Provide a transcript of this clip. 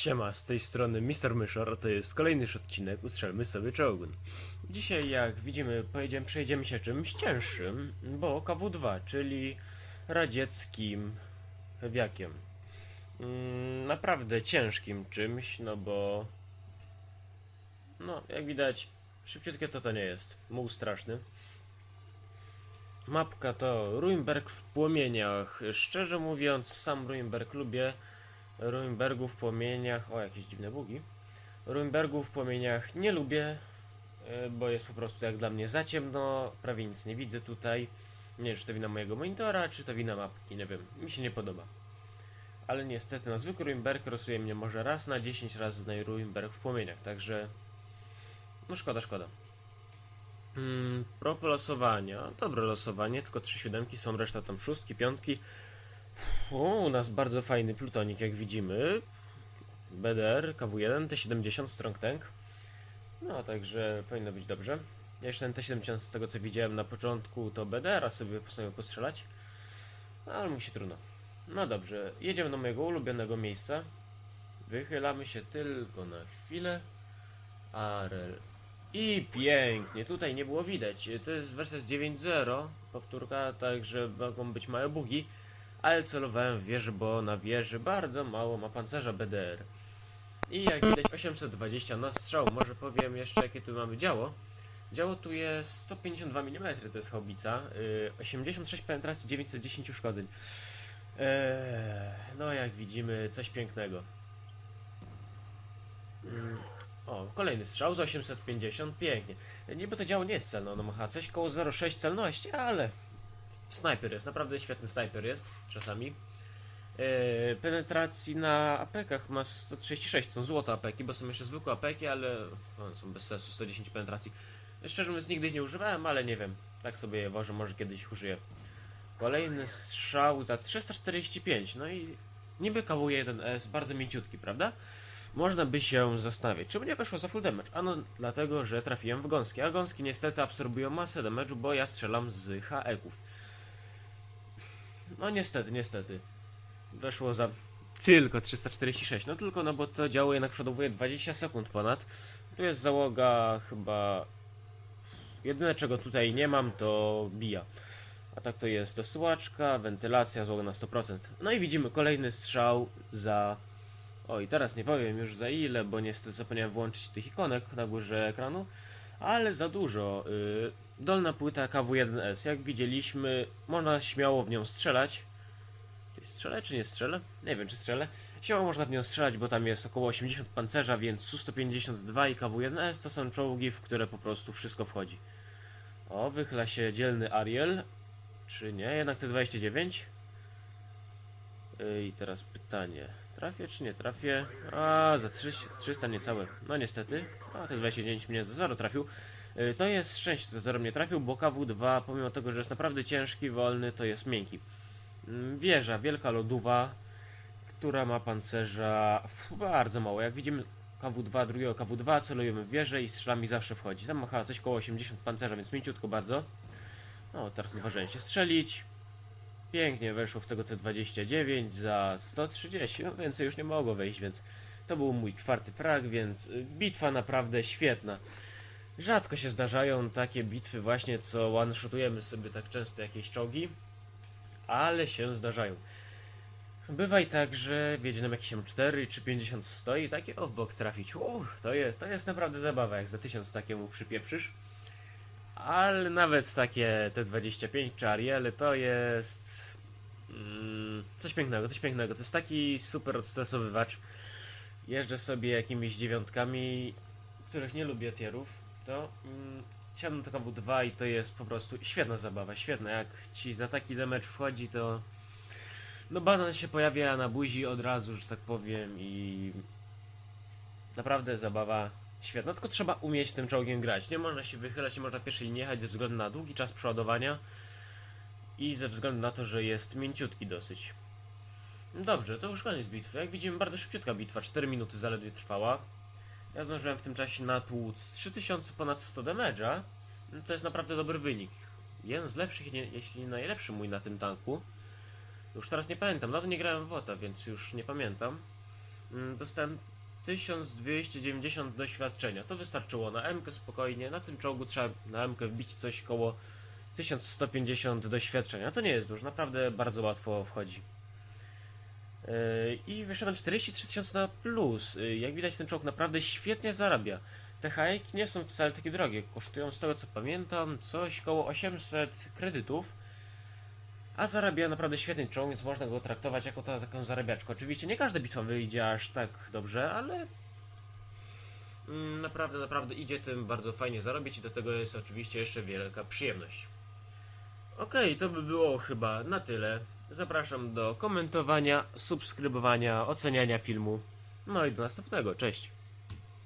Siema, z tej strony Mr. Myszor, to jest kolejny odcinek Ustrzelmy sobie czołgun. Dzisiaj, jak widzimy, pojedziemy, przejdziemy się czymś cięższym, bo KW-2, czyli radzieckim heaviakiem. Mm, naprawdę ciężkim czymś, no bo... No, jak widać, szybciutkie to to nie jest. Muł straszny. Mapka to Ruinberg w płomieniach. Szczerze mówiąc, sam Ruinberg lubię. Ruinbergu w płomieniach. O, jakieś dziwne bugi. Ruinbergu w płomieniach nie lubię, e, bo jest po prostu jak dla mnie za ciemno. Prawie nic nie widzę tutaj. Nie wiem, czy to wina mojego monitora, czy to wina mapki, nie wiem. Mi się nie podoba. Ale niestety na zwykły Ruinberg rosuje mnie może raz na 10 razy na Ruinberg w płomieniach, także. No szkoda, szkoda. Mm, propos losowania. Dobre losowanie, tylko trzy siódemki są, reszta tam szóstki, piątki. O, u nas bardzo fajny plutonik, jak widzimy. BDR, KW1, T70, Strong Tank. No, także powinno być dobrze. Jeszcze ten T70 z tego co widziałem na początku to BDR-a sobie postanowił postrzelać. Ale mu się trudno. No dobrze, jedziemy do mojego ulubionego miejsca. Wychylamy się tylko na chwilę. Arel. I pięknie, tutaj nie było widać. To jest wersja z 9.0, powtórka, także mogą być małe bugi ale celowałem w wieżę, bo na wieży bardzo mało ma pancerza BDR. I jak widać 820 na strzał, może powiem jeszcze jakie tu mamy działo. Działo tu jest 152 mm, to jest haubica, yy, 86 penetracji, 910 uszkodzeń. Eee, no jak widzimy, coś pięknego. Mm, o, kolejny strzał z 850, pięknie. Niby to działo nie jest celne, ono ma coś koło 0,6 celności, ale Snajper jest, naprawdę świetny snajper jest, czasami. Yy, penetracji na apekach ma 136, są złote apeki, bo są jeszcze zwykłe apeki, ale one są bez sensu, 110 penetracji. Szczerze mówiąc nigdy ich nie używałem, ale nie wiem, tak sobie je wożę, może kiedyś użyję. Kolejny strzał za 345, no i niby KW1S, bardzo mięciutki, prawda? Można by się zastanawiać, czemu nie weszło za full damage? Ano dlatego, że trafiłem w gąski, a gąski niestety absorbują masę damage'u, bo ja strzelam z HE-ków. No niestety, niestety. Weszło za tylko 346. No tylko no bo to działo jednak przodowuje 20 sekund ponad. Tu jest załoga chyba... Jedyne czego tutaj nie mam to bija. A tak to jest dosyłaczka, wentylacja, załoga na 100%. No i widzimy kolejny strzał za... Oj, teraz nie powiem już za ile, bo niestety zapomniałem włączyć tych ikonek na górze ekranu. Ale za dużo. Yy, dolna płyta KW1S. Jak widzieliśmy, można śmiało w nią strzelać. Czy strzelę, czy nie strzelę? Nie wiem, czy strzelę. Śmiało można w nią strzelać, bo tam jest około 80 pancerza, więc Su-152 i KW1S to są czołgi, w które po prostu wszystko wchodzi. O, wychyla się dzielny Ariel. Czy nie? Jednak T29. Yy, I teraz pytanie. Trafię czy nie trafię? A, za 300, 300 niecałe. No niestety. A, T29 mnie za 0 trafił. Yy, To jest szczęście, że 0 mnie trafił, bo KW2, pomimo tego, że jest naprawdę ciężki, wolny, to jest miękki. Mm, Wieża, wielka lodowa, która ma pancerza bardzo mało. Jak widzimy KW2, drugiego KW2, celujemy w wieżę i strzelami zawsze wchodzi. Tam ma chyba coś koło 80 pancerza, więc mięciutko bardzo. No, teraz odważyłem się strzelić. Pięknie weszło w tego T29 za 130, no więcej już nie mogło wejść, więc to był mój czwarty frag, więc y, bitwa naprawdę świetna. Rzadko się zdarzają takie bitwy właśnie, co one-shotujemy sobie tak często jakieś czołgi, ale się zdarzają. Bywa i tak, że wiedzie nam jakieś M4 czy 50 stoi i takie o w bok trafić. Uff, to jest, to jest naprawdę zabawa, jak za 1000 takiemu przypieprzysz. Ale nawet takie T25 czy Ariele to jest mm, coś pięknego, coś pięknego. To jest taki super odstresowywacz. Jeżdżę sobie jakimiś dziewiątkami, których nie lubię tierów, to mm, siadam do KW2 i to jest po prostu świetna zabawa, świetna. Jak ci za taki damage wchodzi, to no banan się pojawia na buzi od razu, że tak powiem i naprawdę zabawa świetna, tylko trzeba umieć tym czołgiem grać. Nie można się wychylać, nie można pierwszej linii jechać ze względu na długi czas przeładowania i ze względu na to, że jest mięciutki dosyć. Dobrze, to już koniec bitwy. Jak widzimy, bardzo szybciutka bitwa, 4 minuty zaledwie trwała. Ja zdążyłem w tym czasie natłuc 3000 ponad 100 damage'a. To jest naprawdę dobry wynik. Jeden z lepszych, jeśli nie najlepszy mój na tym tanku. Już teraz nie pamiętam, dawno nie grałem w WOTA, więc już nie pamiętam. Mm, Dostałem 1290 doświadczenia. To wystarczyło na MK spokojnie. Na tym czołgu trzeba na MK wbić coś koło 1150 doświadczenia. To nie jest dużo, naprawdę bardzo łatwo wchodzi. Yy, I wyszedłem 43 tysiące na plus. Yy, Jak widać, ten czołg naprawdę świetnie zarabia. Te hajki nie są wcale takie drogie. Kosztują, z tego co pamiętam, coś koło 800 kredytów. A zarabia naprawdę świetny czołg, więc można go traktować jako taką zarabiaczkę. Oczywiście nie każda bitwa wyjdzie aż tak dobrze, ale mm, naprawdę, naprawdę idzie tym bardzo fajnie zarobić i do tego jest oczywiście jeszcze wielka przyjemność. Okej, to by było chyba na tyle. Zapraszam do komentowania, subskrybowania, oceniania filmu. No i do następnego. Cześć.